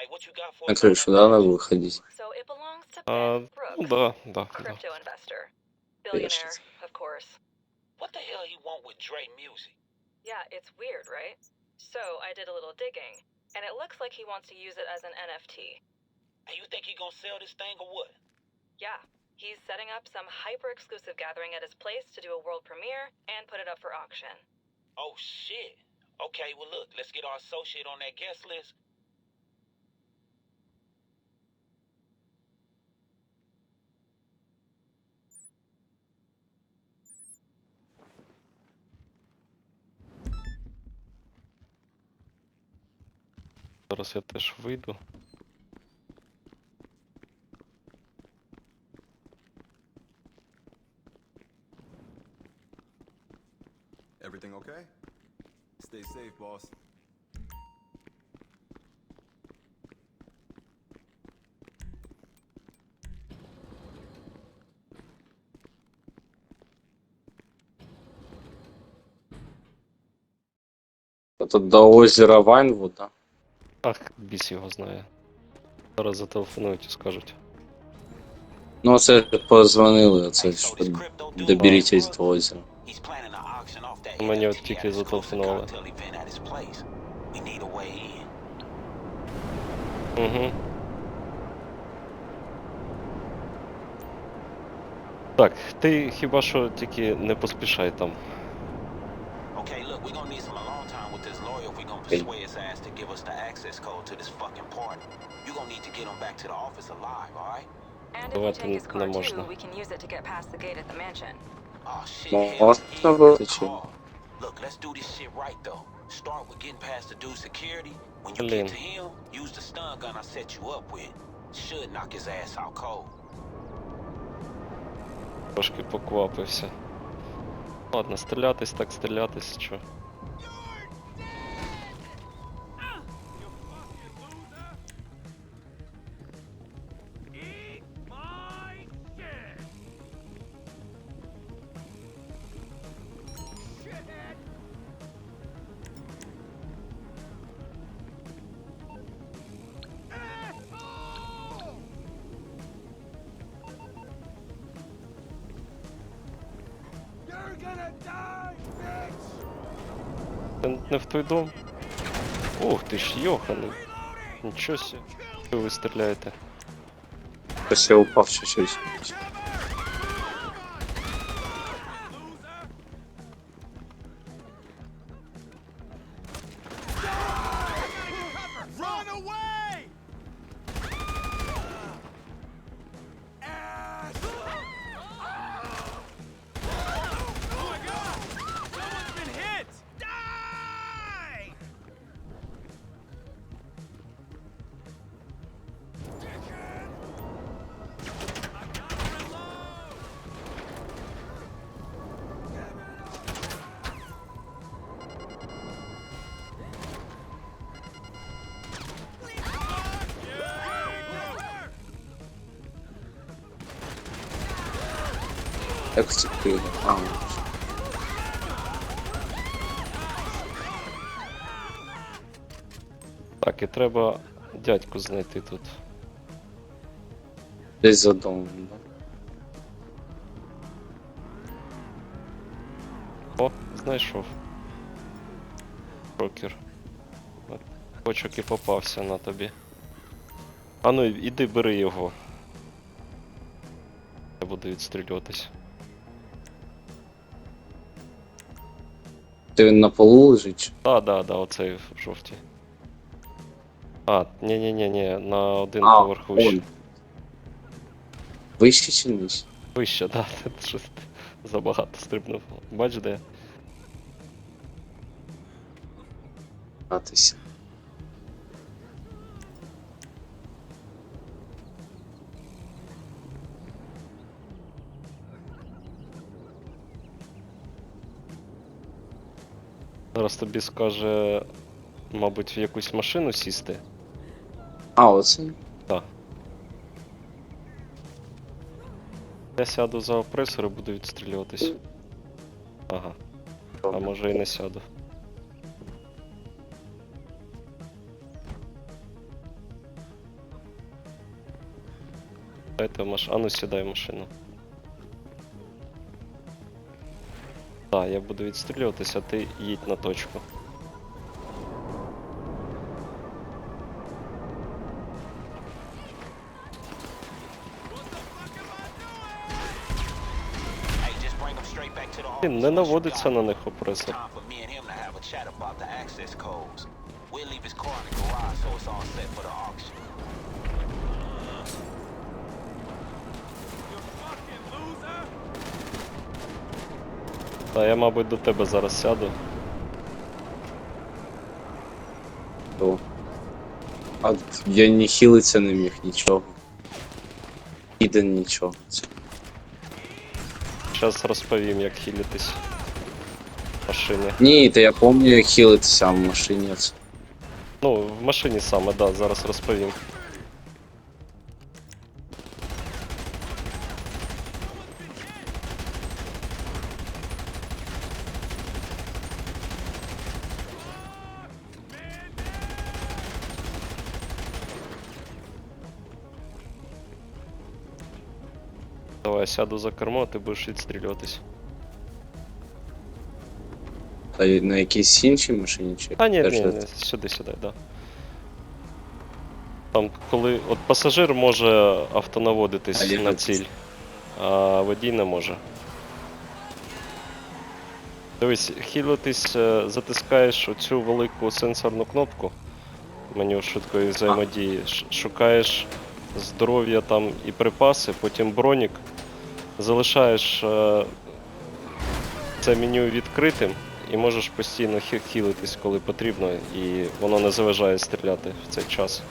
На us крышу, on да, that надо mission? выходить? So it belongs to А, Ben ну Brooks, да, да, да. crypto investor. Billionaire, of course. What the hell he want with Dre Music? Yeah, it's weird, right? So I did a little digging, and it looks like he wants to use it as an NFT. Hey, you think he gonna sell this thing or what? Yeah, he's setting up some hyper exclusive gathering at his place to do a world premiere and put it up for auction. Oh shit. Okay, well look, let's get our associate on that guest list. Зараз я теж вийду. Everything okay? Stay safe, boss. Это до озера Вайнвуда. Ах, біс його знає. Зараз зателефонують і скажуть. Ну, це позвонили, Hey, що доберітесь до озера. Мені от тільки зателефонували. Угу. Так, ти хіба що тільки не поспішай там. Okay, look, we're gonna need some lawyer if we're gonna Okay. persuade his ass to give us the access code to this fucking party. You're gonna need to get him back to the office alive, alright? And if we Давайте take his не car too, можна. we can use it to get past the gate at the mansion. Oh shit, Ну, hell, можна he ain't було got the чи- car. Look, let's do this shit right though. Start with getting past the dude's security. When you Блін. get to him, use the stun gun I set you up with. Should knock his ass out cold. Трошки поквапився. Ладно, стрілятись так стрілятись, що. Не в той дом. Ух ти ж, йоханий. Нічого себе. Ви стріляєте? Хтось я упав чуть-чуть. Run F4. А. Так, і треба дядьку знайти тут. Десь за домом, да? О, знайшов. Шокер. Почок і попався на тобі. А ну іди бери його. Я буду відстрілюватись. Ти він на полу лежить? Так, Да, да, да, оцей в жовтій. А, ні ні ні ні на один А, поверх вище. он. Вище чи нижче? Вище, да, ти щось забагато стрибнув. Бач де? Гратися. Зараз тобі скаже, мабуть, в якусь машину сісти. А, оце. Так. Я сяду за опресор і буду відстрілюватись. Ага. А може і не сяду. Дайте в маш... А ну сідай в машину. Так, я буду відстрілюватися, а ти їдь на точку. Блін, не наводиться на них опресор. We'll leave his car in the garage so it's all set for the auction. Та я, мабуть, до тебе зараз сяду. То. А я не хилиться не міг нічого. Іден нічого. Зараз розповім, як хілітись. в Машині. Ні, та я пам'ятаю, як хилитися в машині. Ну, в машині саме, да, зараз розповім. Давай сяду за кермо, а ти будеш відстрілюватись. Та на якійсь іншій машині чи. А ні, теж ні, ні, сюди, сюди, да. Там, коли. От пасажир може автонаводитись А на ціль, а водій не може. Дивись, хілитись, е, затискаєш оцю велику сенсорну кнопку меню швидкої взаємодії, ш- шукаєш здоров'я там і припаси, потім бронік, залишаєш е, це меню відкритим і можеш постійно хілитись, коли потрібно, і воно не заважає стріляти в цей час.